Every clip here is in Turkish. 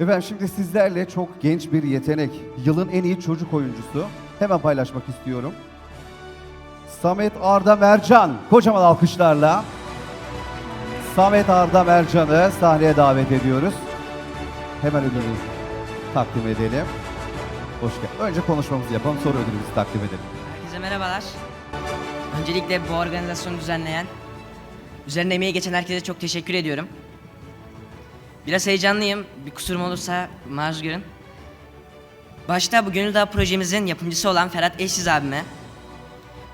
Efendim şimdi sizlerle çok genç bir yetenek, yılın en iyi çocuk oyuncusu. Hemen paylaşmak istiyorum. Samet Arda Mercan, kocaman alkışlarla. Samet Arda Mercan'ı sahneye davet ediyoruz. Hemen ödülümüzü takdim edelim. Hoş geldin. Önce konuşmamızı yapalım, sonra ödülümüzü takdim edelim. Herkese merhabalar. Öncelikle bu organizasyonu düzenleyen, üzerinde emeği geçen herkese çok teşekkür ediyorum. Biraz heyecanlıyım. Bir kusurum olursa maruz görün. Başta bu Gönül Dağı projemizin yapımcısı olan Ferhat Eşsiz abime,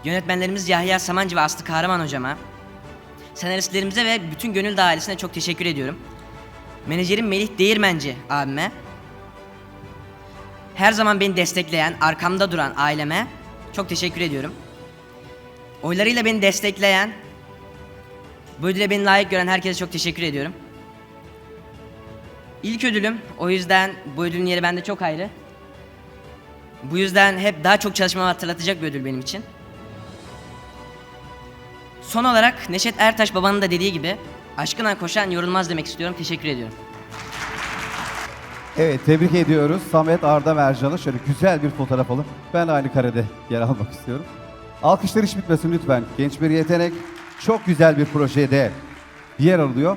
yönetmenlerimiz Yahya Samancı ve Aslı Kahraman hocama, senaristlerimize ve bütün Gönül Dağı ailesine çok teşekkür ediyorum. Menajerim Melih Değirmenci abime, her zaman beni destekleyen, arkamda duran aileme çok teşekkür ediyorum. Oylarıyla beni destekleyen, bu ödüle beni layık gören herkese çok teşekkür ediyorum. İlk ödülüm, o yüzden bu ödülün yeri bende çok ayrı. Bu yüzden hep daha çok çalışmamı hatırlatacak bir ödül benim için. Son olarak Neşet Ertaş babanın da dediği gibi aşkına koşan yorulmaz demek istiyorum. Teşekkür ediyorum. Evet, tebrik ediyoruz Samet Arda Mercan'ı. Şöyle güzel bir fotoğraf alın. Ben aynı karede yer almak istiyorum. Alkışlar hiç bitmesin lütfen. Genç bir yetenek, çok güzel bir projede yer alıyor.